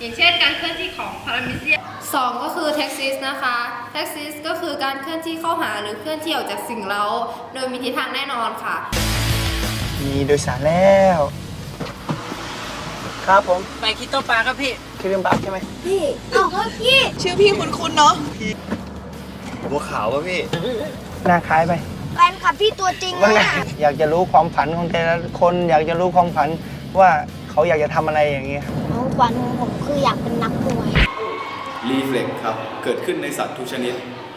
อย่างเช่นการเคลื่อนที่ของพารามิเซียสองก็คือ taxis นะคะ taxis ก็คือการเคลื่อนที่เข้าหาหรือเคลื่อนที่ออกจากสิ่งเร้าโดยมีทิศทางแน่นอนค่ะ มีโดยสารแล้ว ครับผม ไปคิโตปลาครับพี่คือเรื่องบักใช่ไหมพี่เอาเฮ้ยพี่ ชื่อพี่คุณคุณเนาะบัวขาวป่ะพี่หน้าคล้ายไปแฟนคลับพี่ตัวจริงว่าเลไงยอะอยากจะรู้ความฝันของแต่ละคนอยากจะรู้ความฝันว่าเขาอยากจะทำอะไรอย่างเงี้ยครับเอา ฝันของผมคืออยากเป็นนักมวย รีเฟล็กครับ เกิดขึ้นในสัตว์ทุกชนิด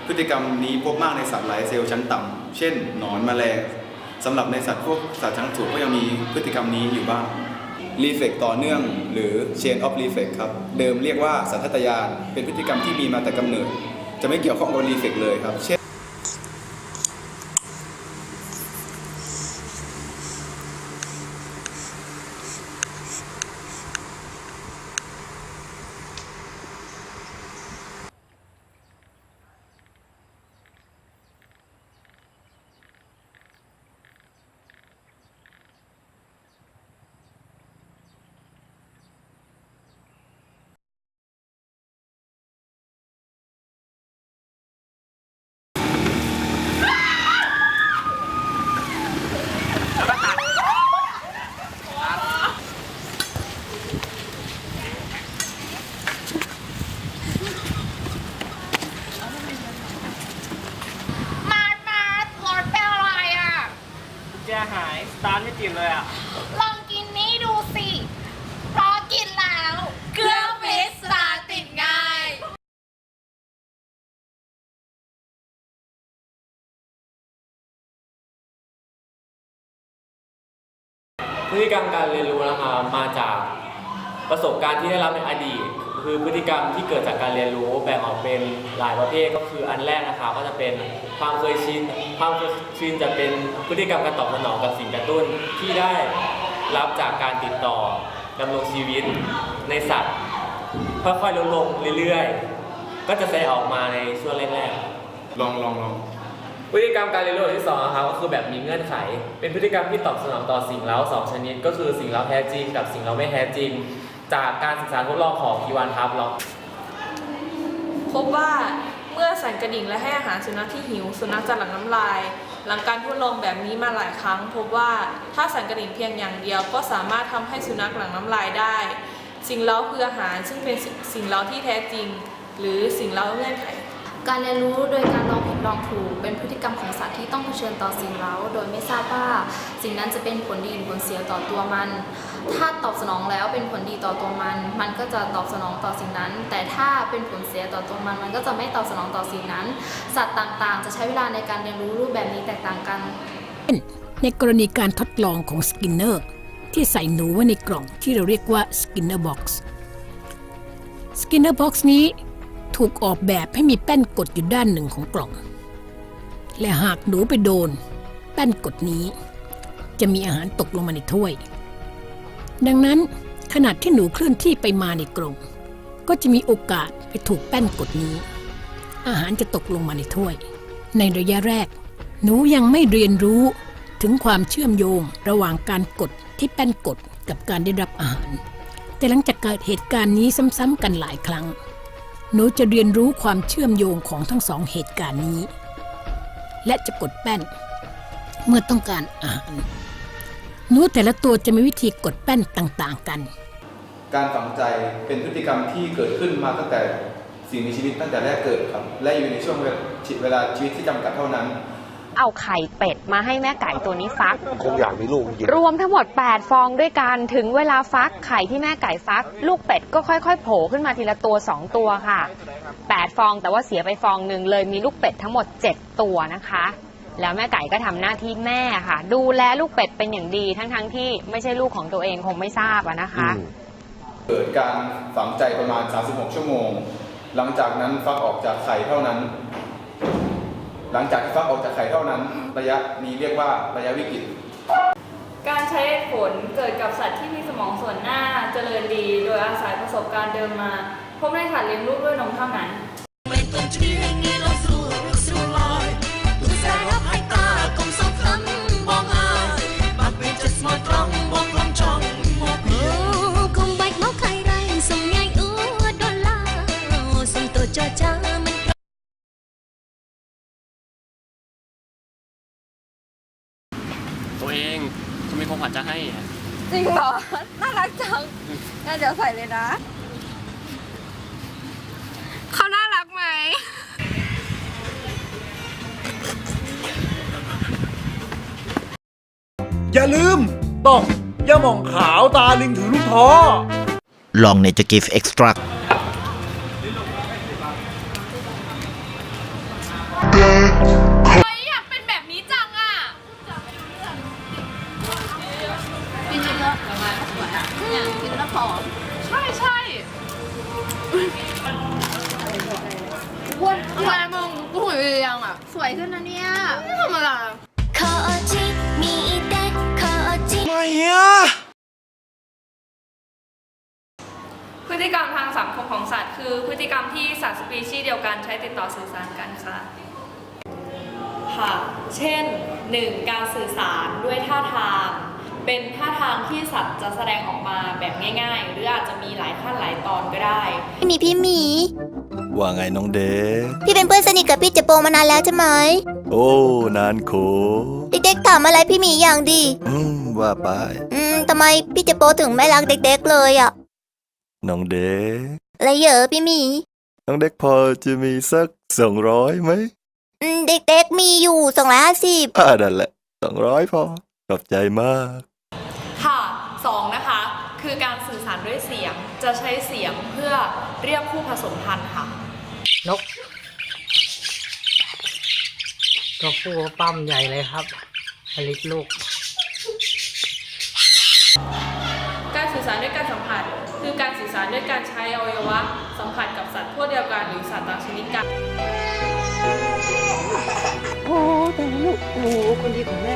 พฤติกรรมนี้พบมากในสัตว์หลายเซลล์ชั้นต่ำเช่นหนอนแมลงสำหรับในสัตว์พวกสัตว์ชั้นสูงก็ยังมีพฤติกรรมนี้อยู่บ้างรีเฟล็กต่อเนื่อง หรือ chain of reflex ครับ เดิมเรียกว่าสัญชาตญาณเป็นพฤติกรรมที่มีมาแต่กำเนิด จะไม่เกี่ยวข้องกับรีเฟล็กเลยครับเช่น มาร์ทมาร์ทรถเป็นอะไรอะ แกหาย ส ตาร์ทไม่ติดเลยอะ ลองกินนี้ดูสิเพราะกินแล้วเครื่องพิซซ่าติดง่าย พฤติกรรมการเรียนรู้นะครับมาจากประสบการณ์ที่ได้รับในอดีต คือพฤติกรรมที่เกิดจากการเรียนรู้แบ่งออกเป็นหลายประเภทก็คืออันแรกนะครับก็จะเป็นความเคยชินความเคยชินจะเป็นพฤติกรรมการตอบสนองกับสิ่งกระตุ้นที่ได้รับจากการติดต่อดำรงชีวิตในสัตว์ค่อยๆลดลงเรื่อยๆ ก็จะแสดงออกมาในช่วงแรกๆลองลองลองพฤติกรรมการเรียนรู้แบบที่สองนะครับก็คือแบบมีเงื่อนไข เป็นพฤติกรรมที่ตอบสนองต่อสิ่งเร้าสองชนิด ก็คือสิ่งเร้าแท้จริงกับสิ่งเร้าไม่แท้จริง จากการศึกษาทดลองของอีวานพับล็อกพบว่าเมื่อสั่นกระดิ่งและให้อาหารสุนัขที่หิว สุนัขจะหลั่งน้ำลาย หลังการทดลองแบบนี้มาหลายครั้ง พบว่าถ้าสั่นกระดิ่งเพียงอย่างเดียว ก็สามารถทำให้สุนัขหลั่งน้ำลายได้ สิ่งเล้าคืออาหารซึ่งเป็นสิ่งเล้าที่แท้จริง หรือสิ่งเล้าเงื่อนไข การเรียนรู้โดยการลองผิดลองถูก เป็นพฤติกรรมของสัตว์ที่ต้องเผชิญต่อสิ่งเร้า โดยไม่ทราบว่าสิ่งนั้นจะเป็นผลดีหรือผลเสียต่อตัวมัน ถ้าตอบสนองแล้วเป็นผลดีต่อตัวมัน มันก็จะตอบสนองต่อสิ่งนั้น แต่ถ้าเป็นผลเสียต่อตัวมัน มันก็จะไม่ตอบสนองต่อสิ่งนั้น สัตว์ต่างๆ จะใช้เวลาในการเรียนรู้รูปแบบนี้แตกต่างกัน ในกรณีการทดลองของสกินเนอร์ที่ใส่หนูไว้ในกล่องที่เราเรียกว่าสกินเนอร์บ็อกซ์สกินเนอร์บ็อกซ์นี้ ถูกออกแบบให้มีแป้นกดอยู่ด้านหนึ่งของกล่อง และหากหนูไปโดน แป้นกดนี้ จะมีอาหารตกลงมาในถ้วย ดังนั้นขณะที่หนูเคลื่อนที่ไปมาในกล่องก็จะมีโอกาสไปถูกแป้นกดนี้ อาหารจะตกลงมาในถ้วย ในระยะแรก หนูยังไม่เรียนรู้ถึงความเชื่อมโยงระหว่างการกดที่แป้นกดกับการได้รับอาหาร แต่หลังจากเกิดเหตุการณ์นี้ซ้ำๆกันหลายครั้ง หนูจะเรียนรู้ความเชื่อมโยงของทั้งสองเหตุการณ์นี้ และจะกดแป้น เมื่อต้องการอ่าน หนูแต่ละตัวจะมีวิธีกดแป้นต่างๆกัน การฝังใจเป็นพฤติกรรมที่เกิดขึ้นมาตั้งแต่สิ่งมีชีวิตตั้งแต่แรกเกิดครับ และอยู่ในช่วงเวลาชีวิตที่จำกัดเท่านั้น เอาไข่เป็ดมาให้แม่ไก่ตัวนี้ฟัก คงอยากมีลูกจริงรวมทั้งหมด 8 ฟองด้วยกันถึงเวลาฟักไข่ที่แม่ไก่ฟัก ลูกเป็ดก็ค่อยๆโผล่ขึ้นมาทีละตัว 2 ตัวค่ะ 8 ฟองแต่ว่าเสียไปฟองหนึ่งเลยมีลูกเป็ดทั้งหมด 7 ตัวนะคะ แล้วแม่ไก่ก็ทำหน้าที่แม่ค่ะ ดูแลลูกเป็ดเป็นอย่างดีทั้งๆที่ไม่ใช่ลูกของตัวเองคงไม่ทราบอะนะคะ เกิดการฝังใจประมาณ 36 ชั่วโมง หลังจากนั้นฟักออกจากไข่เท่านั้น หลังจากที่ฟักออกจากไข่เท่านั้น ระยะนี้เรียกว่าระยะวิกฤต การใช้เหตุผลเกิดกับสัตว์ที่มีสมองส่วนหน้าเจริญดี โดยอาศัยประสบการณ์เดิมมาพบในสัดเลี้ยงลูกด้วยนมเท่านั้น ริงเหรอ น่ารักจังงั้นเดี๋ยวใส่เลยนะ เขาน่ารักไหม อย่าลืมต้องอย่าหม่องขาวตาลิงถือลูกท้อลองเน คือพฤติกรรมที่สัตว์สปีชีส์เดียวกันใช้ติดต่อสื่อสารกันค่ะ ค่ะ เช่น 1. การสื่อสารด้วยท่าทาง เป็นท่าทางที่สัตว์จะแสดงออกมาแบบง่าย ๆ หรืออาจจะมีหลายขั้นหลายตอนก็ได้ พี่หมีพี่หมี ว่าไงน้องเด็ก พี่เป็นเพื่อนสนิทกับพี่เจโปมานานแล้วใช่ไหมโอ้ นานโขเด็กๆถามอะไรพี่หมีอย่างดี อืมว่าไป อืมทำไมพี่เจโปถึงไม่รักเด็ก ๆ เลยอะ น้องเด็ก อะไรเหรอพี่หมี น้องเด็กพอจะมีสักสองร้อยไหมอืมเด็กๆมีอยู่สองร้อยห้าสิบอ่านั่นแหละสองร้อยพอ ขอบใจมาก ค่ะ 2. นะคะ คือการสื่อสารด้วยเสียง จะใช้เสียงเพื่อเรียกผู้ผสมพันธุ์ค่ะ นกตัวผู้ปั้มใหญ่เลยครับผลิตลูกการสื่ อสารด้วยการสัมผัส คือการสื่อสารด้วยการใช้อวัยวะ สัมผัสกับสัตว์พวกเดียวกันหรือสัตว์ต่างชนิดกันโอ้แต่ลูกหนูคนดีของแม่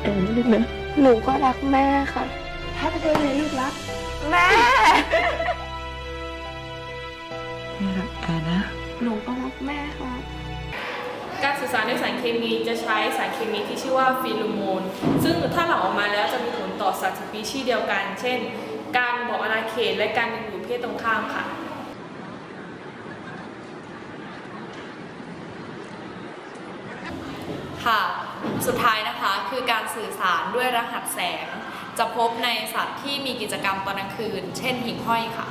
แต่ลูกนะหนูก็รักแม่ค่ะ ถ้าจะเป็นลูกรักแม่แม่รักแอนนะหนูก็รักแม่ค่ะ การสื่อสารด้วยสารเคมีจะใช้สารเคมีที่ชื่อว่าฟีโรโมน ซึ่งถ้าหลั่งออกมาแล้วจะมีผลต่อสัตว์สปีชีส์เดียวกัน เช่น การบอกอาณาเขตและการดึงดูดเพศตรงข้ามค่ะค่ะสุดท้ายนะคะคือการสื่อสารด้วยรหัสแสง จะพบในสัตว์ที่มีกิจกรรมตอนกลางคืน เช่นหิ่งห้อยค่ะ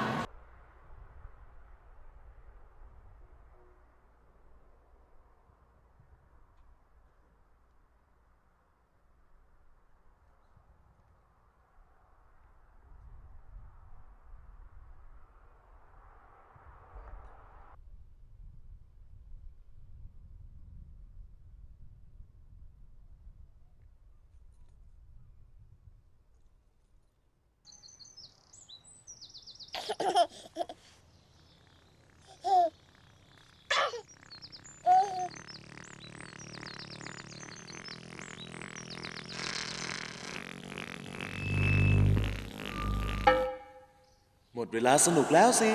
มดเวลาสนุกแล้วสิ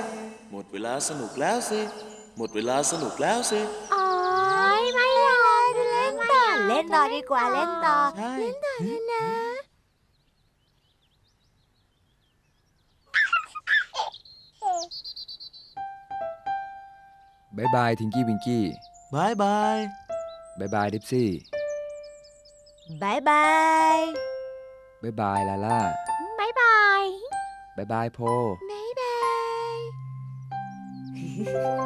หมดเวลาสนุกแล้วสิ หมดเวลาสนุกแล้วสิ อ๋อไม่อยากเล่นต่อ เล่นต่อดีกว่าเล่นต่อ ใช่ เล่นต่อนะนะ บายบายทิงกี้วิงกี้บายบาย บายบายดิปซี่บายบาย บายบายลาล่าบายบาย บายบายโพ Thank you.